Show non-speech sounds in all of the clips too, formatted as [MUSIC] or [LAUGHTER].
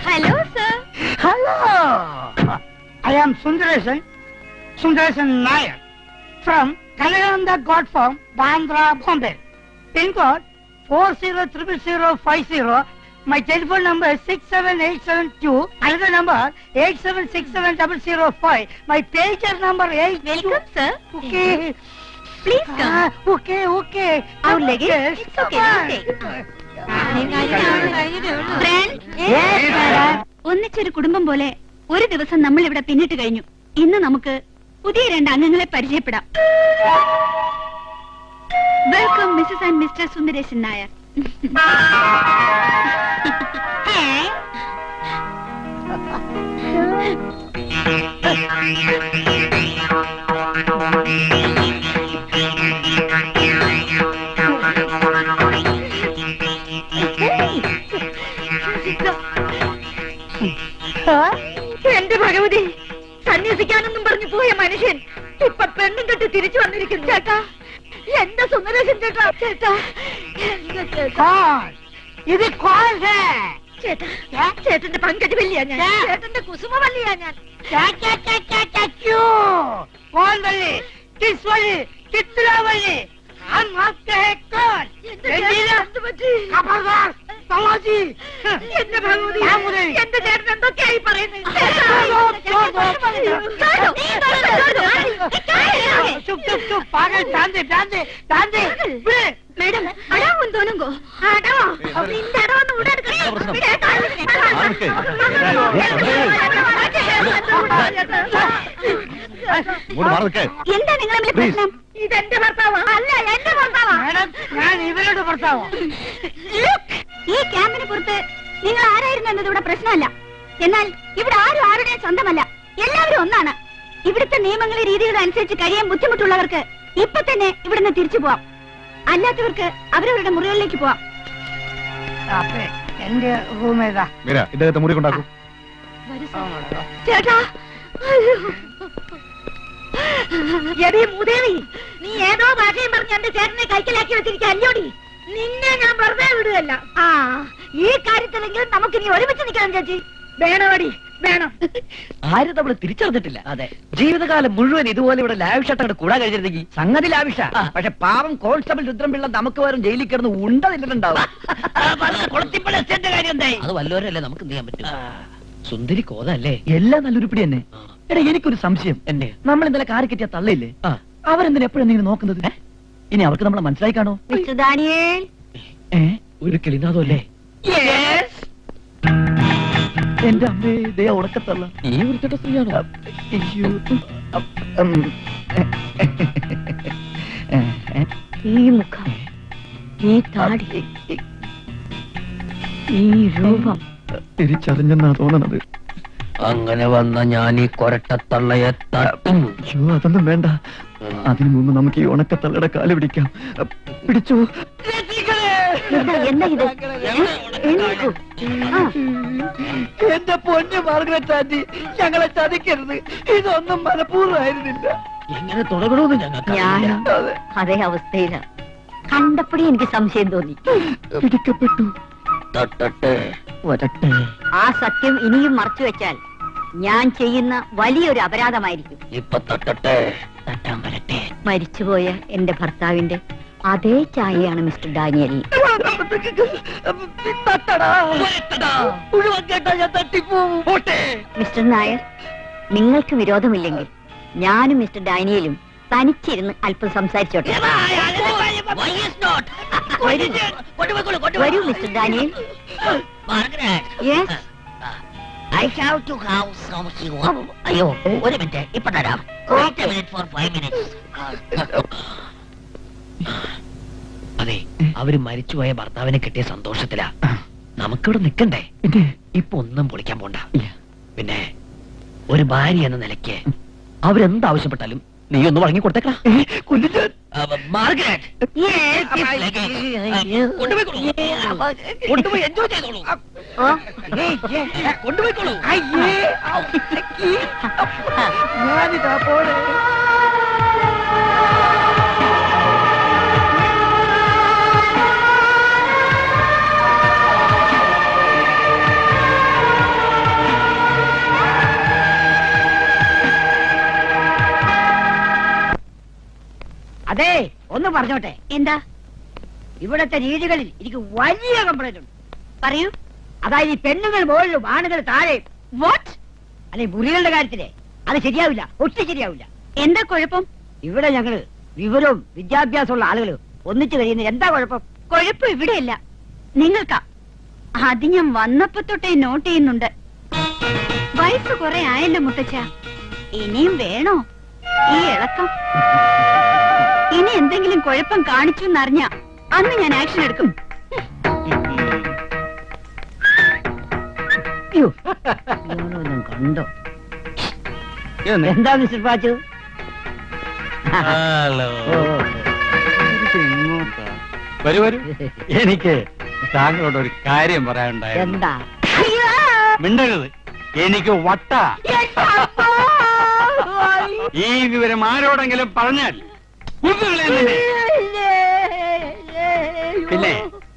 Hello, sir. Hello. I am Sundaresan, Sundaresan Nair, from Kalyananda God Farm, Bandra, Bombay. Pin code 40005050. My telephone number is 67872. Another number 8767005. My pager number is... Welcome, sir. Okay. Please come. Ah, okay, okay. Our luggage. It's okay. ഒന്നിച്ചൊരു കുടുംബം പോലെ ഒരു ദിവസം നമ്മൾ ഇവിടെ പിന്നിട്ട് കഴിഞ്ഞു. ഇന്ന് നമുക്ക് പുതിയ രണ്ട് അംഗങ്ങളെ പരിചയപ്പെടാം. Welcome Mrs and Mr Sundaresan Nair. [LAUGHS] [LAUGHS] [LAUGHS] എന്റെ ഭഗവതി സന്യസിക്കാനെന്നും പറഞ്ഞു പോയ മനുഷ്യൻ ഇപ്പൊ പെണ്ണും കെട്ട് തിരിച്ചു വന്നിരിക്കുന്നു. ചേട്ടാ എന്റെ സുന്ദരേശൻ ചേട്ടാ ചേട്ടാ എന്റെ ചേട്ടാ. ഇത് ചേട്ടാ ചേട്ടന്റെ പങ്കജവല്ലിയാ ഞാൻ. ചേട്ടന്റെ കുസുമവല്ലിയാ ഞാൻ. കോൺവല്ലി കിസ്വല്ലി കിത്തുലാവല്ലി മാറി എന്താ Please. പ്രശ്നം? ഇതെന്റെ ഭർത്താവാ. അല്ല എന്റെ ഭർത്താവാ. മാഡം ഞാൻ ഇവരുടെ ഭർത്താവാ. ഈ ക്യാമ്പിന് പുറത്ത് നിങ്ങൾ ആരായിരുന്നു എന്നത് ഇവിടെ പ്രശ്നമല്ല. എന്നാൽ ഇവിടെ ആരും ആരുടെയും സ്വന്തമല്ല. എല്ലാവരും ഒന്നാണ്. ഇവിടുത്തെ നിയമങ്ങളെ രീതികൾ അനുസരിച്ച് കഴിയാൻ ബുദ്ധിമുട്ടുള്ളവർക്ക് ഇപ്പൊ തന്നെ ഇവിടുന്ന് തിരിച്ചു പോവാം. അല്ലാത്തവർക്ക് അവരവരുടെ മുറികളിലേക്ക് പോവാം. എന്റെ റൂം ഏതാ മീര ഇദ്ദേഹത്തെ മുറി കൊണ്ടാക്കൂ ചേട്ടാ. എടീ നീ ഏതോ ഭാഷയും പറഞ്ഞ് എന്റെ ചേട്ടനെ കൈക്കലാക്കി വെച്ചിരിക്കുക അല്ലോടി? നിന്നെ ഞാൻ വെറുതെ വിടുകയല്ല. ആ ഈ കാര്യത്തിലെങ്കിലും നമുക്ക് ഇനി ഒരുമിച്ച് നിൽക്കണം ചേച്ചി. വേണോടി വേണം. ആരും നമ്മൾ തിരിച്ചറിഞ്ഞിട്ടില്ല. അതെ. ജീവിതകാലം മുഴുവൻ ഇതുപോലെ ഇവിടെ ലാവിഷായിട്ട് കൂടാ കഴിഞ്ഞിരുന്നെങ്കിൽ സംഗതി ലാവിഷ. പക്ഷെ പാവം കോൺസ്റ്റബിൾ രുദ്രംപിള്ള നമുക്ക് വരും ജയിലിൽ കിടന്ന് ഉണ്ട നിന്നിട്ടുണ്ടാവും അത് വല്ലവരല്ലേ നമുക്ക് എന്ത് ചെയ്യാൻ പറ്റും? സുന്ദരി കോതല്ലേ? എല്ലാം നല്ലൊരുപ്പിടി തന്നെ. എടാ എനിക്കൊരു സംശയം. എന്നെ നമ്മൾ ഇന്നലെ കാറി കെട്ടിയ തള്ളയില്ലേ. അവരെന്തിനാ എപ്പോഴെന്തെങ്കിലും നോക്കുന്നത്? ഇനി അവർക്ക് നമ്മളെ മനസ്സിലായി കാണോ? ഒരു കിളിനാഥല്ലേ എന്റെ അമ്മേ ഇതേ ഉടക്കത്തള്ള ഈ വൃത്തിയുടെ സ്ത്രീയാണോ? അയ്യോ. ഈ മുഖം ഈ താടി ഈ രൂപം. തിരിച്ചറിഞ്ഞെന്നാ തോന്നണത്. അങ്ങനെ വന്ന ഞാൻ ഈ കൊരട്ടത്തള്ളയെ തട്ടും. അയ്യോ അതൊന്നും വേണ്ട. അതിനു മുമ്പ് നമുക്ക് ഈ ഉണക്കത്തള്ളയുടെ കാൽ പിടിക്കാം. പിടിച്ചോ? എന്താ ഇത്. ആ, എന്റെ പൊന്നു മാർഗരറ്റ് ആന്റി ഞങ്ങളെ ചതിക്കരുത്. ഇതൊന്നും മനഃപൂർവമായിരുന്നില്ല. എങ്ങനെ തുടങ്ങണമെന്ന് ഞങ്ങൾക്ക് അതെ. അവസ്ഥയില. കണ്ടപ്പോഴേ എനിക്ക് സംശയം തോന്നി. പിടിക്കപ്പെട്ടു. തട്ടട്ടെ. വരട്ടെ. ആ സത്യം ഇനിയും മറച്ചു വെച്ചാൽ ഞാൻ ചെയ്യുന്ന വലിയൊരു അപരാധമായിരിക്കും. ഇപ്പൊ തട്ടട്ടെ. തട്ടാൻ വരട്ടെ. മരിച്ചുപോയ എന്റെ ഭർത്താവിന്റെ അതേ ചായയാണ് മിസ്റ്റർ ഡാനിയൽ. തട്ടടാ മുഴുവൻ കേട്ടാ ഞാൻ തട്ടിപ്പോവും മിസ്റ്റർ നായർ നിങ്ങൾക്ക് വിരോധമില്ലെങ്കിൽ ഞാനും മിസ്റ്റർ ഡാനിയലും തനിച്ചിരുന്ന് അല്പം സംസാരിച്ചോട്ടെ. വരൂ. Mr Daniel. Yes I have to have some അയ്യോ ഒരു മിനിറ്റ്. ഇപ്പൊ തരാം. A minute four five minutes [LAUGHS] അതെ അവർ മരിച്ചുപോയ ഭർത്താവിനെ കിട്ടിയ സന്തോഷത്തിലാ. നമുക്കിവിടെ നിക്കണ്ടേ ഇപ്പൊ ഒന്നും പൊളിക്കാൻ പോണ്ട. പിന്നെ ഒരു ഭാര്യ എന്ന നിലയ്ക്ക് അവരെന്താവശ്യപ്പെട്ടാലും നീ ഒന്ന് വഴങ്ങി കൊണ്ടുപോയിക്കോളൂ. അയ്യേ ഞാനിതാ പോണേ. ദേ ഒന്ന് പറഞ്ഞോട്ടെ. എന്താ? ഇവിടത്തെ രീതികളിൽ എനിക്ക് വലിയ കംപ്ലൈന്റ് ഉണ്ട്. പറയൂ. അതായത് ഈ പെണ്ണുങ്ങൾ മുകളിലും ആണുങ്ങൾ താഴെ വാട്ട് അല്ലെ മുറികളുടെ കാര്യത്തിലെ. അത് ശരിയാവില്ല ഒട്ടും ശരിയാവില്ല. എന്താ കുഴപ്പം? ഇവിടെ ഞങ്ങൾ വിവരവും വിദ്യാഭ്യാസമുള്ള ആളുകൾ ഒന്നിച്ചു കഴിയുന്ന എന്താ കുഴപ്പം? കുഴപ്പം ഇവിടെയല്ല. നിങ്ങൾക്കാ. അത് ഞാൻ വന്നപ്പോ തൊട്ടേ നോട്ട് ചെയ്യുന്നുണ്ട്. വയസ്സ് കുറെ ആയല്ലോ മുത്തച്ഛ. ഇനിയും വേണോ? ഈ ഇളക്കം. ഇനി എന്തെങ്കിലും കുഴപ്പം കാണിച്ചു എന്നറിഞ്ഞ അന്ന് ഞാൻ ആക്ഷൻ എടുക്കും. കണ്ടോ? എന്താ മിസ്റ്റർ പാച്ചു? ഹലോ. ഓ, വരൂ വരൂ. എനിക്ക് താങ്കളോട് ഒരു കാര്യം പറയാനുണ്ടായിരുന്നു. എന്താ? മിണ്ടരുത്. എനിക്ക് വട്ട. ഈ വിവരം ആരോടെങ്കിലും പറഞ്ഞാൽ. പിന്നെ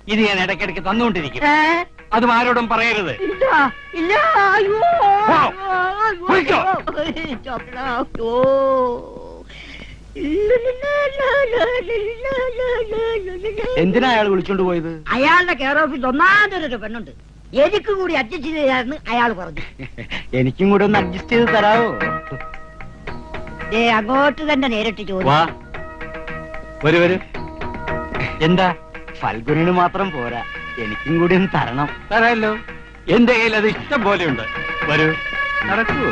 ഇത് ഞാൻ ഇടയ്ക്കിടയ്ക്ക് തന്നുകൊണ്ടിരിക്കും അതും ആരോടും പറയരുത്. എന്തിനാ അയാൾ വിളിച്ചോണ്ട് പോയത് അയാളുടെ കെയർ ഓഫീസ് ഒന്നാമതൊരു പെണ്ണുണ്ട് എനിക്ക് കൂടി അഡ്ജസ്റ്റ് ചെയ്തായിരുന്നു അയാൾ പറഞ്ഞു എനിക്കും കൂടി ഒന്ന് അഡ്ജസ്റ്റ് ചെയ്ത് തരാവോ അങ്ങോട്ട് തന്നെ നേരിട്ട് ചോദിച്ചു വരൂ വരൂ. എന്താ? ഫൽഗുനിന് മാത്രം പോരാ. എനിക്കും കൂടി ഒന്ന് തരണം. തരാമല്ലോ എന്റെ കയ്യിൽ അത് ഇഷ്ടം പോലെ ഉണ്ട് വരൂ. നടക്കൂ.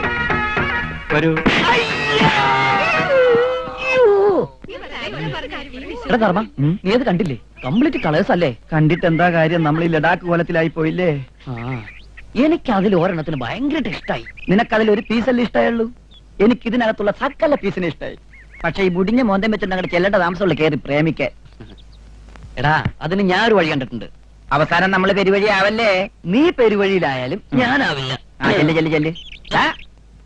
വരൂ. എടാ ധർമ്മ നീ അത് കണ്ടില്ലേ? കംപ്ലീറ്റ് കളേഴ്സ് അല്ലേ? കണ്ടിട്ട് എന്താ കാര്യം? നമ്മൾ ഈ ലഡാക്ക് കോലത്തിലായി പോയില്ലേ? ആ. എനിക്ക് അതിൽ ഒരെണ്ണത്തിന് ഭയങ്കരമായിട്ട് ഇഷ്ടമായി നിനക്കതിൽ ഒരു പീസല്ലേ ഇഷ്ടമായുള്ളൂ എനിക്ക് ഇതിനകത്തുള്ള സക്കല പീസിനെ ഇഷ്ടമായി പക്ഷെ ഈ മുടിഞ്ഞ മോന്തം വെച്ചിട്ട് അങ്ങോട്ട് ചെല്ലേണ്ട താമസമുള്ള കയറി പ്രേമിക്കാൻ എടാ അതിന് ഞാൻ ഒരു വഴി കണ്ടിട്ടുണ്ട്. അവസാനം നമ്മൾ പെരുവഴി ആവല്ലേ? നീ പെരുവഴിയിലായാലും ഞാനാവില്ല. ആ ചെല്ല് ചെല്ല് ചെല്ല്. ആ,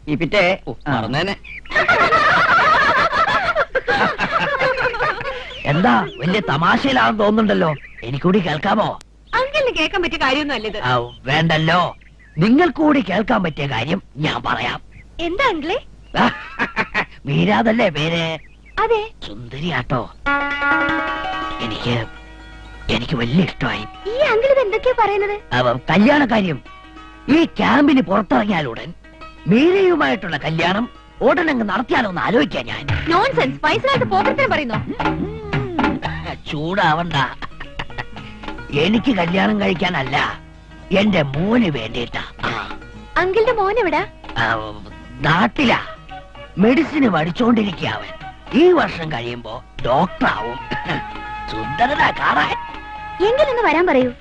ഈ പിറ്റേ. മറന്നേനെ. [LAUGHS] എന്താ വലിയ തമാശയിലാണെന്ന് തോന്നുന്നുണ്ടല്ലോ. എനിക്കൂടി കേൾക്കാമോ? അങ്കിളിന് കേൾക്കാൻ പറ്റിയ കാര്യമൊന്നുമല്ല ഇത്. വേണ്ടല്ലോ. നിങ്ങൾ കൂടി കേൾക്കാൻ പറ്റിയ കാര്യം ഞാൻ പറയാം. എന്താ അങ്കിളെ? [LAUGHS] മീരാതല്ലേ പേര്? അതെ. സുന്ദരിയാട്ടോ. എനിക്ക് എനിക്ക് വലിയ ഇഷ്ടമായി. ഈ അങ്കിൾ ഇത് എന്തൊക്കെയാ പറയുന്നത്? അവ കല്യാണ കാര്യം ഈ ക്യാമ്പിന് പുറത്തിറങ്ങിയാലുടൻ മീരയുമായിട്ടുള്ള കല്യാണം ഉടനങ്ങ് നടത്തിയാലോ എന്ന് ആലോചിക്കാൻ ഞാൻ. നോൺസെൻസ് പോകത്തിന് പറയുന്നു? ചൂടാവണ്ട. എനിക്ക് കല്യാണം കഴിക്കാനല്ല എന്റെ മോന് വേണ്ടിയിട്ടാ. ആ, അങ്കിളിന്റെ മോൻ എവിടാ? നാട്ടിലാ. മെഡിസിന് പഠിച്ചോണ്ടിരിക്കുക അവൻ. ഈ വർഷം കഴിയുമ്പോ ഡോക്ടറാവും. സുന്ദരത കാണാൻ. എങ്കിലൊന്ന് വരാൻ പറയൂ.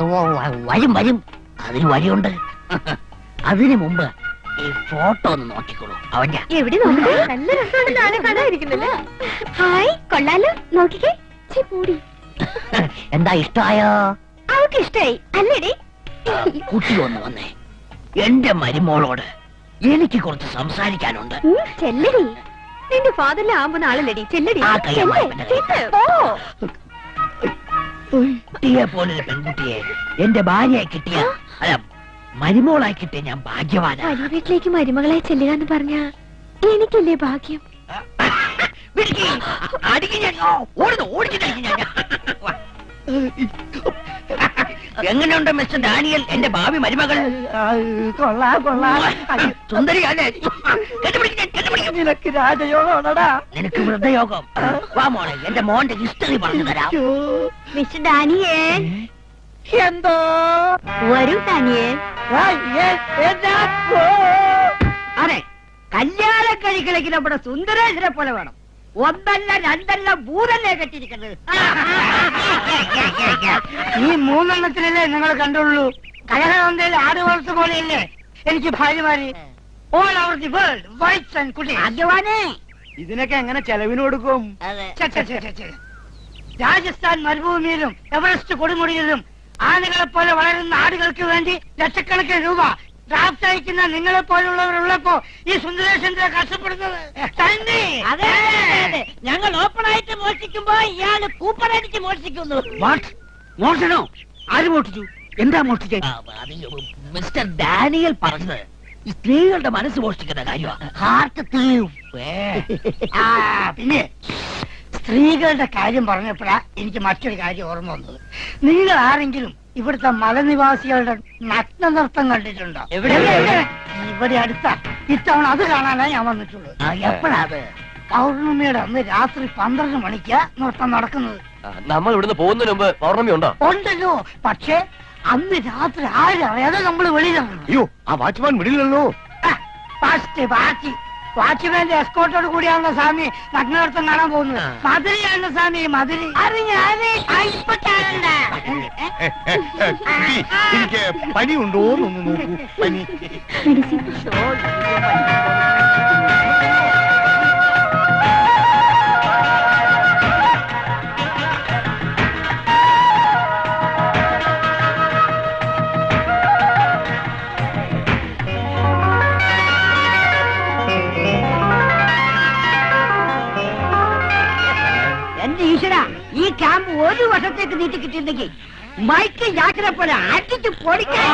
വ- വരും വരും. അതിന് വഴിയുണ്ട്. അതിനു മുമ്പ് ഈ ഫോട്ടോ ഒന്ന് നോക്കിക്കോളൂ. അവന്റെ എവിടെ നല്ല ഹായ് കൊള്ളാലോ. നോക്കിക്കേ. പൂടി. എന്താ ഇഷ്ടായോ അവൾക്ക് ഇഷ്ടായി അല്ലേടി കുട്ടി ഒന്ന് വന്നേ. എന്റെ മരുമോളോട് എനിക്ക് കുറച്ച് സംസാരിക്കാനുണ്ട്. ചെല്ലടി. നിന്റെ ഫാദറിലെ ആവുന്ന ആളല്ലടി. ചെല്ലടി. കുട്ടിയെ പോലൊരു പെൺകുട്ടിയെ എന്റെ ഭാര്യയായി കിട്ടിയ അല്ല മരുമോളായി കിട്ടിയ ഞാൻ ഭാഗ്യവാനാ വീട്ടിലേക്ക് മരുമകളെ ചെല്ലുക എന്ന് പറഞ്ഞ എനിക്കല്ലേ ഭാഗ്യം. അടിക്ക് ഞാൻ. ഓ, ഓടുന്നു, ഓടിച്ചിട്ടടിക്ക് ഞാൻ. എങ്ങനെയുണ്ട് മിസ്റ്റർ ഡാനിയൽ? എന്റെ ഭാവി മരുമകൾ? കൊള്ളാ കൊള്ളാ. സുന്ദരി അല്ലേ കെട്ടുപിടിക്ക് നിനക്ക് രാജയോഗമാണടാ. നിനക്ക് വൃദ്ധയോഗം. വാ മോളെ എന്റെ മോന്റെ ഹിസ്റ്ററി പറഞ്ഞു തരാം. Mr Daniel. എന്തോ? വരൂ ഡാനിയൽ. അതെ കല്യാണ കഴിക്കലേക്ക് നമ്മുടെ സുന്ദരേശ്വരെ പോലെ വേണം. ഒന്നല്ല രണ്ടല്ല മൂന്നല്ലേ കെട്ടിയിരിക്കുന്നത്. ഈ മൂന്നെണ്ണത്തിനല്ലേ നിങ്ങൾ കണ്ടുള്ളൂ? കലഹന്തയിൽ ആറ് വർഷ പോലെയല്ലേ? എനിക്ക് ഭാര്യമാര് all over the world whites and കുട്ടി അജവാനേ ഇതിനൊക്കെ എങ്ങനെ ചെലവിന് കൊടുക്കും? രാജസ്ഥാൻ മരുഭൂമിയിലും എവറസ്റ്റ് കൊടുമുടിയിലും ആനകളെ പോലെ വളരുന്ന ആടുകൾക്ക് വേണ്ടി ലക്ഷക്കണക്കിന് രൂപ ഡ്രാഫ്റ്റ് അയക്കുന്ന നിങ്ങളെ പോലുള്ളവർ ഉള്ളപ്പോ ഈ സുന്ദരേശന്റെ കഷ്ടപ്പെടുന്നത്? തന്നെ. അതെ. ഞങ്ങൾ ഓപ്പൺ ആയിട്ട് മോഷിക്കുമ്പോ ഇയാൾ കൂപ്പൺ അടിച്ച് മോഷിക്കുന്നു മോഷണോ? ആര് മോഷിച്ചു എന്താ മോഷ്ടിച്ചേ? മിസ്റ്റർ ഡാനിയൽ പറഞ്ഞത്. ഈ സ്ത്രീകളുടെ മനസ്സ് മോഷ്ടിക്കുന്ന കാര്യമാണ് ഹാർട്ട് പിന്നെ സ്ത്രീകളുടെ കാര്യം പറഞ്ഞപ്പോഴാ എനിക്ക് മറ്റൊരു കാര്യം ഓർമ്മ വന്നത്. നിങ്ങൾ ആരെങ്കിലും ഇവിടുത്തെ മലനിവാസികളുടെ നഗ്ന നൃത്തം കണ്ടിട്ടുണ്ടോ? എവിടെ? ഇവിടെ അടുത്ത ഇത്തവണ അത് കാണാനാ ഞാൻ വന്നിട്ടുള്ളത് എപ്പോഴാ അത്? പൗർണമിയുടെ അന്ന് രാത്രി പന്ത്രണ്ട് മണിക്ക് നൃത്തം നടക്കുന്നത്. നമ്മൾ ഇവിടുന്ന് പോകുന്നതിന് മുമ്പ് പൗർണമി ഉണ്ടോ? ഉണ്ടല്ലോ. പക്ഷേ അന്ന് രാത്രി ആരും അറിയാതെ നമ്മൾ വെളിയിലാണ് അയ്യോ ആ വാച്ച്മാൻ വിടില്ലല്ലോ ഫസ്റ്റ് ബാക്കി. വാച്ച്മാന്റെ എസ്കോട്ടോട് കൂടിയാണല്ലോ സ്വാമി നഗ്നവർത്തം കാണാൻ പോകുന്നത്. മധുരയാണ് സ്വാമി മധുര ഇപ്പൊ കാണണ്ട. എനിക്ക് പനിയുണ്ടോ എന്നൊന്ന് നോക്കൂ. പനി. എന്റെ ഈശ്വര ഈ ക്യാമ്പ് ഒരു വർഷത്തേക്ക് നീട്ടി കിട്ടിയിരുന്നെങ്കിൽ മൈക്ക് ജാക്കിനെ പോലെ അടിച്ചു പൊളിക്കാൻ